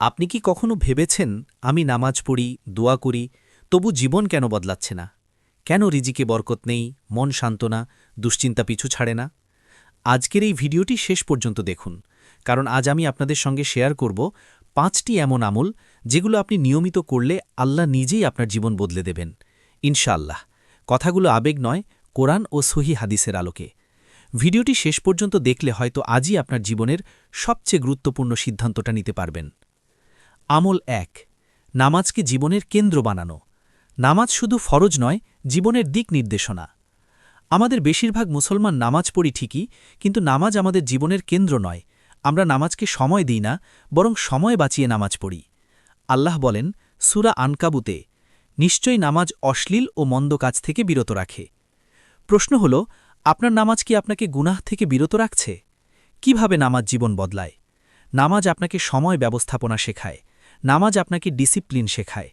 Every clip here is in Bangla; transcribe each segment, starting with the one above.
আপনি কি কখনো ভেবেছেন, আমি নামাজ পড়ি, দোয়া করি, তবু জীবন কেন বদলাচ্ছে না? কেন রিজিকে বরকত নেই, মন শান্ত না, দুশ্চিন্তা পিছু ছাড়ে না? আজকের এই ভিডিওটি শেষ পর্যন্ত দেখুন, কারণ আজ আমি আপনাদের সঙ্গে শেয়ার করব পাঁচটি এমন আমল যেগুলো আপনি নিয়মিত করলে আল্লাহ নিজেই আপনার জীবন বদলে দেবেন। ইনশাআল্লাহ, কথাগুলো আবেগ নয়, কোরআন ও সহি হাদিসের আলোকে। ভিডিওটি শেষ পর্যন্ত দেখলে হয়তো আজই আপনার জীবনের সবচেয়ে গুরুত্বপূর্ণ সিদ্ধান্তটা নিতে পারবেন। আমল এক নামাজকে জীবনের কেন্দ্র বানানো? নামাজ শুধু ফরজ নয়, জীবনের দিক নির্দেশনা। আমাদের বেশিরভাগ মুসলমান নামাজ পড়ি ঠিকই, কিন্তু নামাজ আমাদের জীবনের কেন্দ্র নয়। আমরা নামাজকে সময় দিই না, বরং সময় বাঁচিয়ে নামাজ পড়ি। আল্লাহ বলেন, সুরা আনকাবুতে, নিশ্চয়ই নামাজ অশ্লীল ও মন্দ কাজ থেকে বিরত রাখে। প্রশ্ন হল, আপনার নামাজ কি আপনাকে গুনাহ থেকে বিরত রাখছে? কীভাবে নামাজ জীবন বদলায়? নামাজ আপনাকে সময় ব্যবস্থাপনা শেখায়। নামাজ আপনাকে ডিসিপ্লিন শেখায়।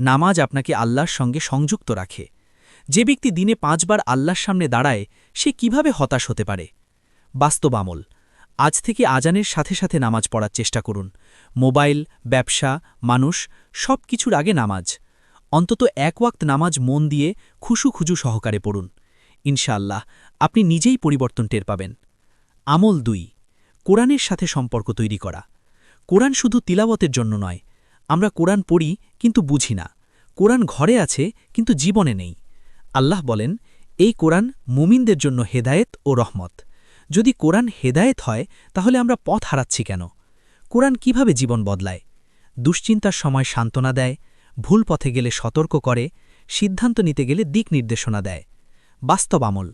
নামাজ আপনাকে আল্লাহর সঙ্গে সংযুক্ত রাখে। যে ব্যক্তি দিনে পাঁচবার আল্লাহর সামনে দাঁড়ায়, সে কীভাবে হতাশ হতে পারে? বাস্তব আমল। আজ থেকে আজানের সাথে সাথে নামাজ পড়ার চেষ্টা করুন। মোবাইল, ব্যবসা, মানুষ সব কিছুর আগে নামাজ। অন্তত এক ওয়াক্ত নামাজ মন দিয়ে খুশু খুজু সহকারে পড়ুন। ইনশাআল্লাহ, আপনি নিজেই পরিবর্তন টের পাবেন। আমল দুই। কোরআনের সাথে সম্পর্ক তৈরি করা। কোরআন শুধু তিলাবতের জন্য নয়। আমরা কোরআন পড়ি, কিন্তু বুঝি না। কোরআন ঘরে আছে, কিন্তু জীবনে নেই। আল্লাহ বলেন, এই কোরআন মুমিনদের জন্য হেদায়েত ও রহমত। যদি কোরআন হেদায়েত হয়, তাহলে আমরা পথ হারাচ্ছি কেন? কোরআন কীভাবে জীবন বদলায়? দুশ্চিন্তার সময় সান্ত্বনা দেয়, ভুল পথে গেলে সতর্ক করে, সিদ্ধান্ত নিতে গেলে দিক নির্দেশনা দেয়। বাস্তব আমল।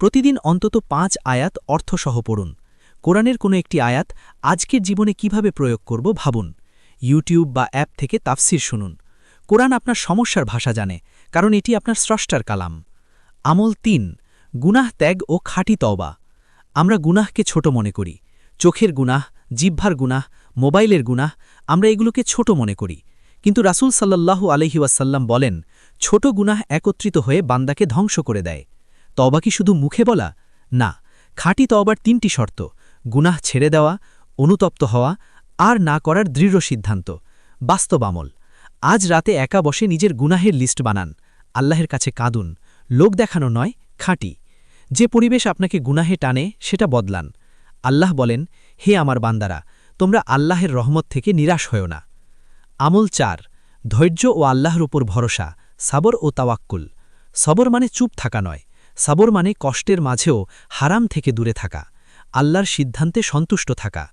প্রতিদিন অন্তত পাঁচ আয়াত অর্থসহ পড়ুন। কোরআনের কোনো একটি আয়াত আজকের জীবনে কীভাবে প্রয়োগ করব ভাবুন। ইউটিউব বা অ্যাপ থেকে তাফসির শুনুন। কোরআন আপনার সমস্যার ভাষা জানে, কারণ এটি আপনার স্রষ্টার কালাম। আমল তিন, গুনাহ ত্যাগ ও খাঁটি তওবা। আমরা গুনাহকে ছোট মনে করি। চোখের গুনাহ, জিহ্বার গুনাহ, মোবাইলের গুনাহ, আমরা এগুলোকে ছোট মনে করি। কিন্তু রাসুল সাল্লাল্লাহু আলহিউসাল্লাম বলেন, ছোট গুনাহ একত্রিত হয়ে বান্দাকে ধ্বংস করে দেয়। তবা কি শুধু মুখে বলা? না, খাঁটি তওবার তিনটি শর্ত। গুনাহ ছেড়ে দেওয়া, অনুতপ্ত হওয়া আর না করার দৃঢ় সিদ্ধান্ত। বাস্তব আমল। আজ রাতে একা বসে নিজের গুনাহের লিস্ট বানান। আল্লাহের কাছে কাঁদুন। লোক দেখানো নয়, খাঁটি। যে পরিবেশ আপনাকে গুনাহে টানে, সেটা বদলান। আল্লাহ বলেন, হে আমার বান্দারা, তোমরা আল্লাহের রহমত থেকে নিরাশ হও না। আমল চার, ধৈর্য ও আল্লাহর উপর ভরসা, সাবর ও তাওয়াক্কুল। সবর মানে চুপ থাকা নয়। সাবর মানে কষ্টের মাঝেও হারাম থেকে দূরে থাকা। আল্লাহর সিদ্ধান্তে সন্তুষ্ট থাকা।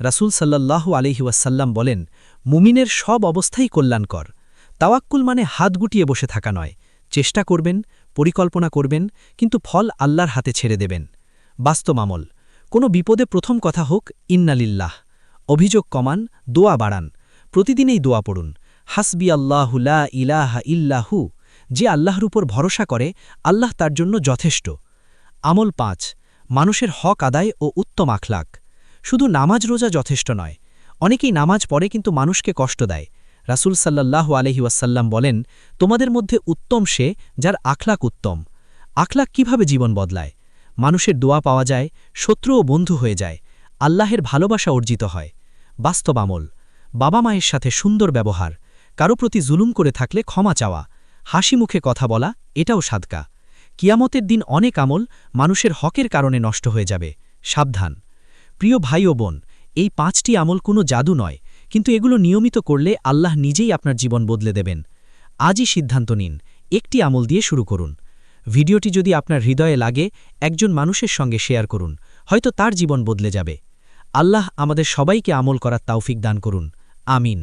রাসুল সাল্লাহ আলহিউসাল্লাম বলেন, মুমিনের সব অবস্থাই কল্যাণকর। তাওয়াক্কুল মানে হাত গুটিয়ে বসে থাকা নয়। চেষ্টা করবেন, পরিকল্পনা করবেন, কিন্তু ফল আল্লাহর হাতে ছেড়ে দেবেন। বাস্তব আমল। কোনো বিপদে প্রথম কথা হোক, ইন্নালিল্লাহ। অভিযোগ কমান, দোয়া বাড়ান। প্রতিদিনেই দোয়া পড়ুন। হাসবি আল্লাহুলা ইলাহা ইল্লাহু যে আল্লাহর উপর ভরসা করে, আল্লাহ তার জন্য যথেষ্ট। আমল পাঁচ। মানুষের হক আদায় ও উত্তম আখলাক শুধু নামাজ রোজা যথেষ্ট নয়, অনেকেই নামাজ পড়ে কিন্তু মানুষকে কষ্ট দেয়। রাসুল সাল্লাহ আলহি ওয়াসাল্লাম বলেন, তোমাদের মধ্যে উত্তম সে যার আখলাক উত্তম। আখলাক কীভাবে জীবন বদলায়? মানুষের দোয়া পাওয়া যায় শত্রু ও বন্ধু হয়ে যায়, আল্লাহের ভালোবাসা অর্জিত হয়। বাস্তব আমল, বাবা মায়ের সাথে সুন্দর ব্যবহার, কারও প্রতি জুলুম করে থাকলে ক্ষমা চাওয়া হাসি মুখে কথা বলা, এটাও সাদকা। কিয়ামতের দিন অনেক আমল মানুষের হকের কারণে নষ্ট হয়ে যাবে। সাবধান। প্রিয় ভাই ও বোন, এই পাঁচটি আমল কোনো জাদু নয়, কিন্তু এগুলো নিয়মিত করলে আল্লাহ নিজেই আপনার জীবন বদলে দেবেন। আজই সিদ্ধান্ত নিন, একটি আমল দিয়ে শুরু করুন। ভিডিওটি যদি আপনার হৃদয়ে লাগে, একজন মানুষের সঙ্গে শেয়ার করুন, হয়তো তার জীবন বদলে যাবে। আল্লাহ আমাদের সবাইকে আমল করার তাওফিক দান করুন। আমিন।